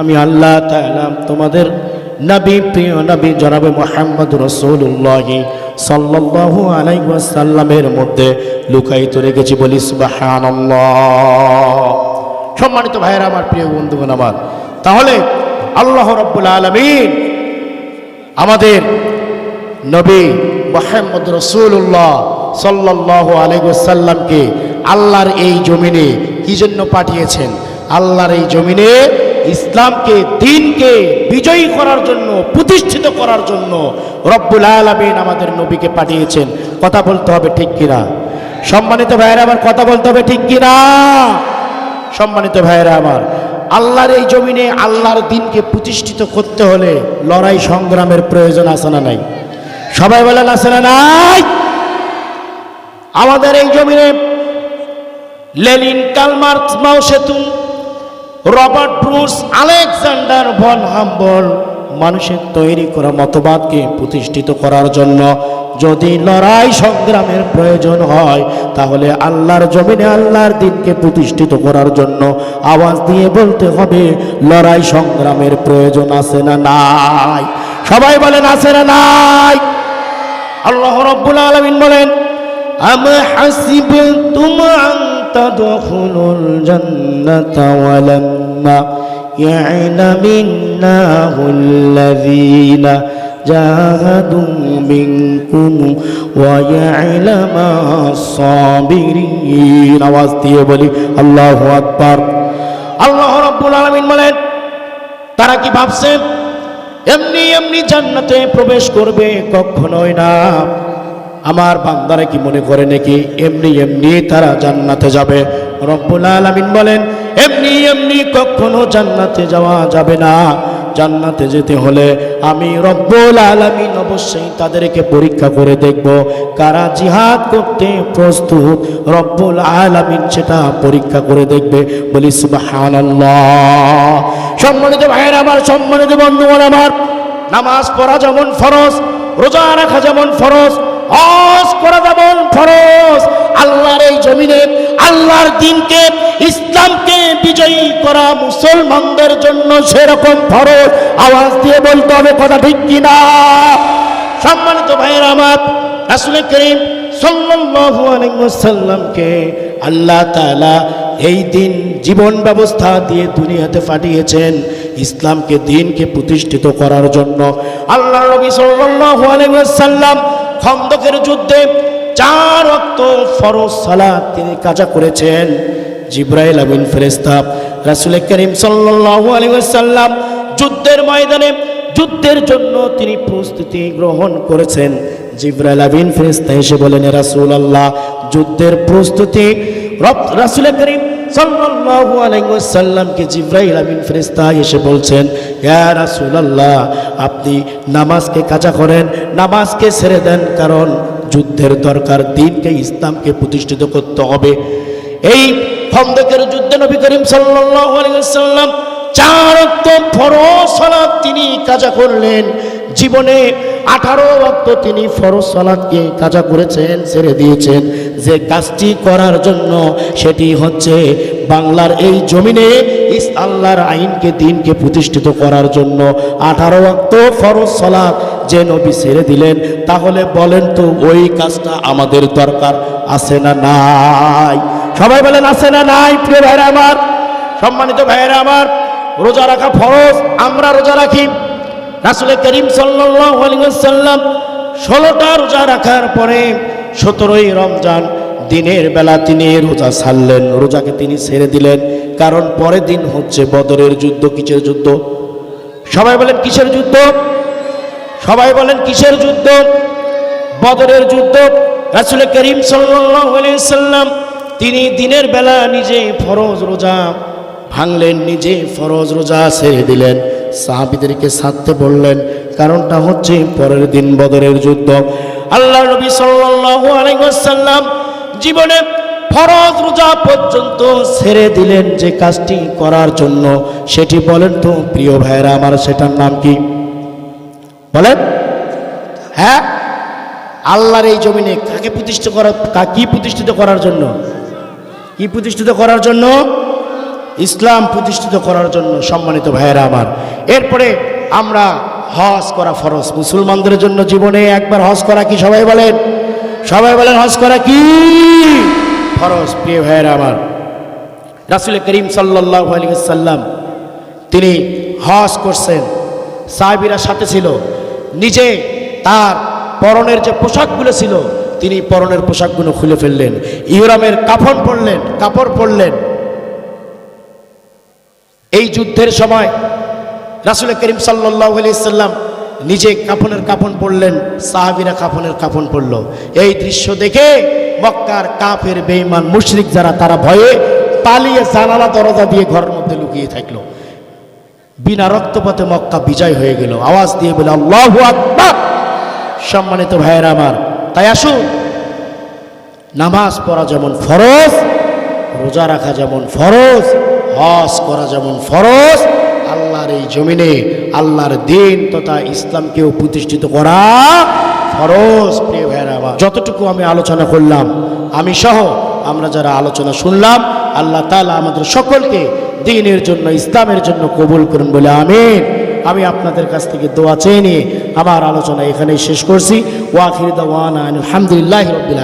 আমি আল্লাহ তাআলা তোমাদের নবী, প্রিয় নবী জনাবে মোহাম্মদ রসুল্লাহ সাল্লাল্লাহু আলাইহি ওয়াসাল্লামের মধ্যে লুকায়িত রেখেছি বলি সুবহানাল্লাহ। সম্মানিত ভাইয়েরা, আমার প্রিয় বন্ধুগণ আমার, তাহলে আল্লাহ রাব্বুল আলামিন আমাদের নবী মোহাম্মদ রসুল্লাহ সাল্লাহ আলাইসাল্লামকে আল্লাহর এই জমিনে কি জন্য পাঠিয়েছেন? আল্লাহর এই জমিনে ইসলামকে, দিনকে বিজয়ী করার জন্য, প্রতিষ্ঠিত করার জন্য রব্বুল আলমিন আমাদের নবীকে পাঠিয়েছেন। কথা বলতে হবে ঠিক কিনা? সম্মানিত ভাইয়েরা, আমার কথা বলতে হবে ঠিক কিনা? সম্মানিত ভাইয়েরা আমার, আল্লাহর এই জমিনে আল্লাহর দিনকে প্রতিষ্ঠিত করতে হলে লড়াই সংগ্রামের প্রয়োজন আছে না নাই? সবাই বলেন আছে না নাই? আমাদের এই জমিনে Lenin Karl Marx Mao Tse-tung Robert Bruce Alexander von Humboldt মানুষের তৈরি করা মতবাদকে প্রতিষ্ঠিত করার জন্য যদি লড়াই সংগ্রামের প্রয়োজন হয়, তাহলে আল্লাহর জমিনে আল্লাহর দিনকে প্রতিষ্ঠিত করার জন্য আওয়াজ দিয়ে বলতে হবে, লড়াই সংগ্রামের প্রয়োজন আছে না নাই? সবাই বলেন, আছে না নাই? আল্লাহ রব্বুল আলমিন বলেন, আম হাসিবতুম আন তাদখুলুল জান্নাতা ওয়ালাম্মা يعلم الله الذين جاهدوا منكم ويعلم الصابرين আওয়াজ দিয়ে বলি আল্লাহু আকবার আল্লাহ রাব্বুল আলামিন বলেন তারা কি ভাবছে এমনি এমনি জান্নাতে প্রবেশ করবে কখনোই না আমার বান্দারা কি মনে করে নাকি? এমনি এমনি তারা জান্নাতে যাবে। রব্বুল আলামিন বলেন, এমনি এমনি কখনো জান্নাতে যাওয়া যাবে না। জান্নাতে যেতে হলে আমি রব্বুল আলামিন অবশ্যই তাদেরকে পরীক্ষা করে দেখব। কারা জিহাদ করতে প্রস্তুত? রব্বুল আলামিন সেটা পরীক্ষা করে দেখবে। বলি, সুবহানাল্লাহ। সম্মানিত ভাইয়ের আমার, সম্মানিত বন্ধুগণ আমার, নামাজ পড়া যেমন ফরজ, রোজা রাখা যেমন ফরজ হজ করা যেমন ফরজ। আল্লাহর এই জমিনে, আল্লাহর দিনকে, ইসলামকে বিজয়ী করা মুসলমানদের জন্য সেরকম ফরজ। আওয়াজ দিয়ে বলতে হবে কথা ঠিক কিনা? সম্মানিত ভাইয়ের আমার, রাসুল করিম সাল্লাল্লাহু আলাইহি ওয়াসাল্লামকে আল্লাহ তাআলা এই দিন জীবন ব্যবস্থা দিয়ে দুনিয়াতে পাঠিয়েছেন ইসলামকে, দিনকে প্রতিষ্ঠিত করার জন্য। আল্লাহ নবী সাল্লাল্লাহু আলাইহি ওয়াসাল্লাম খন্দকের যুদ্ধে চার অক্ত ফরজ সালাত তিনি কাজা করেছেন। জিব্রাইল আমিন ফেরেস্তা রাসুল করিম সাল্লাল্লাহু আলাইহি ওয়াসাল্লাম যুদ্ধের ময়দানে যুদ্ধের জন্য তিনি প্রস্তুতি গ্রহণ করেছেন। জিব্রাইল আমিন ফেরেস্তা এসে বলেন রাসূল আল্লাহ যুদ্ধের প্রস্তুতি রাসুল করিম সাল্লাল্লাহু আলাইহি ওয়াসাল্লামকে জিব্রাইল আমিন ফেরেশতা এসে বলছেন, ইয়া রাসূলুল্লাহ, আপনি নামাজকে কাজা করেন, নামাজকে ছেড়ে দেন, কারণ যুদ্ধের দরকার, দিনকে ইসলামকে প্রতিষ্ঠিত করতে হবে। এই খন্দকের যুদ্ধে নবী করিম সাল্লাল্লাহু আলাইহি ওয়াসাল্লাম চার ফরজ সালাত তিনি কাজা করলেন। জীবনে আঠারো অক্ত তিনি ফরজ সালাদকে কাজা করেছেন, ছেড়ে দিয়েছেন। যে কাজটি করার জন্য সেটি হচ্ছে বাংলার এই জমিনে ইস আল্লাহর আইনকে, দিনকে প্রতিষ্ঠিত করার জন্য আঠারো অক্ত ফরজ সালাদ যে নবী ছেড়ে দিলেন। তাহলে বলেন তো, ওই কাজটা আমাদের দরকার আছে না নাই? সবাই বলেন, আছে না নাই? প্রিয় ভাইরা আমার, সম্মানিত ভাইয়েরা আমার, রোজা রাখা ফরজ, আমরা রোজা রাখি। রাসুল করিম সাল্লাম ষোলোটা রোজা রাখার পরে সতেরোই রমজান দিনের বেলা তিনি রোজা ছাড়লেন। রোজাকে তিনি ছেড়ে দিলেন। কারণ পরের দিন হচ্ছে বদরের যুদ্ধ। কিসের যুদ্ধ? সবাই বলেন কিসের যুদ্ধ? সবাই বলেন কিসের যুদ্ধ? বদরের যুদ্ধ। রাসুল করিম সাল্লাম তিনি দিনের বেলা নিজে ফরজ রোজা ভাঙলেন, নিজে ফরজ রোজা ছেড়ে দিলেন। সাহাবিদেরকে সারতে বললেন, কারণটা হচ্ছে পরের দিন বদরের যুদ্ধ। আল্লাহ নবী সাল্লাল্লাহু আলাইহি ওয়াসাল্লাম জীবনে ফরজ রোজা পর্যন্ত ছেড়ে দিলেন যে কাজটি করার জন্য। সেটি বলেন তো, প্রিয় ভাইরা আমার সেটার নাম কি? বলেন। হ্যাঁ? আল্লাহর এই জমিনে কাকে প্রতিষ্ঠিত করা কি প্রতিষ্ঠিত করার জন্য? কি প্রতিষ্ঠিত করার জন্য? ইসলাম প্রতিষ্ঠিত করার জন্য সম্মানিত ভাইয়েরা আমার। এরপরে আমরা হজ করা ফরজ। মুসলমানদের জন্য জীবনে একবার হজ করা কি সবাই বলেন? সবাই বলেন হজ করা কি ফরজ? প্রিয় ভাইয়েরা আমার, রাসুল করিম সাল্লাহ আলিয়াল্লাম তিনি হজ করছেন। সাহাবিরা সাথে ছিল। নিজে তার পরনের যে পোশাকগুলো ছিল, তিনি পরনের পোশাকগুলো খুলে ফেললেন। ইহরামের কাফন পরলেন, কাপড় পরলেন। এই যুদ্ধের সময় রাসুল করিম সাল্লাহ আলিয়াল্লাম নিজে কাফনের কাফন পরলেন সাহাবিরা কাফনের কাফন পরল এই দৃশ্য দেখে মক্কার কাফের, বেঈমান, মুশরিক যারা, তারা ভয়ে পালিয়ে জানালা, দরজা দিয়ে ঘরের মধ্যে লুকিয়ে থাকল। বিনা রক্তপাতে মক্কা বিজয় হয়ে গেল। আওয়াজ দিয়ে বলে, আল্লাহ আকবার! সম্মানিত ভাইয়েরা আমার, তাই আসুন। নামাজ পড়া যেমন ফরজ, রোজা রাখা যেমন ফরজ হজ করা যেমন ফরজ, আল্লাহর এই জমিনে আল্লাহর দিন তথা ইসলামকেও প্রতিষ্ঠিত করা ফরজ, প্রিয় আমার। যতটুকু আমি আলোচনা করলাম, আমি সহ আমরা যারা আলোচনা শুনলাম, আল্লাহ তালা আমাদের সকলকে দিনের জন্য, ইসলামের জন্য কবুল করুন বলে আমিন। আমি আপনাদের কাছ থেকে দোয়া চেয়ে নিয়ে আমার আলোচনা এখানেই শেষ করছি। ওয়াখির দাওয়ানা আলহামদুলিল্লাহ রবিল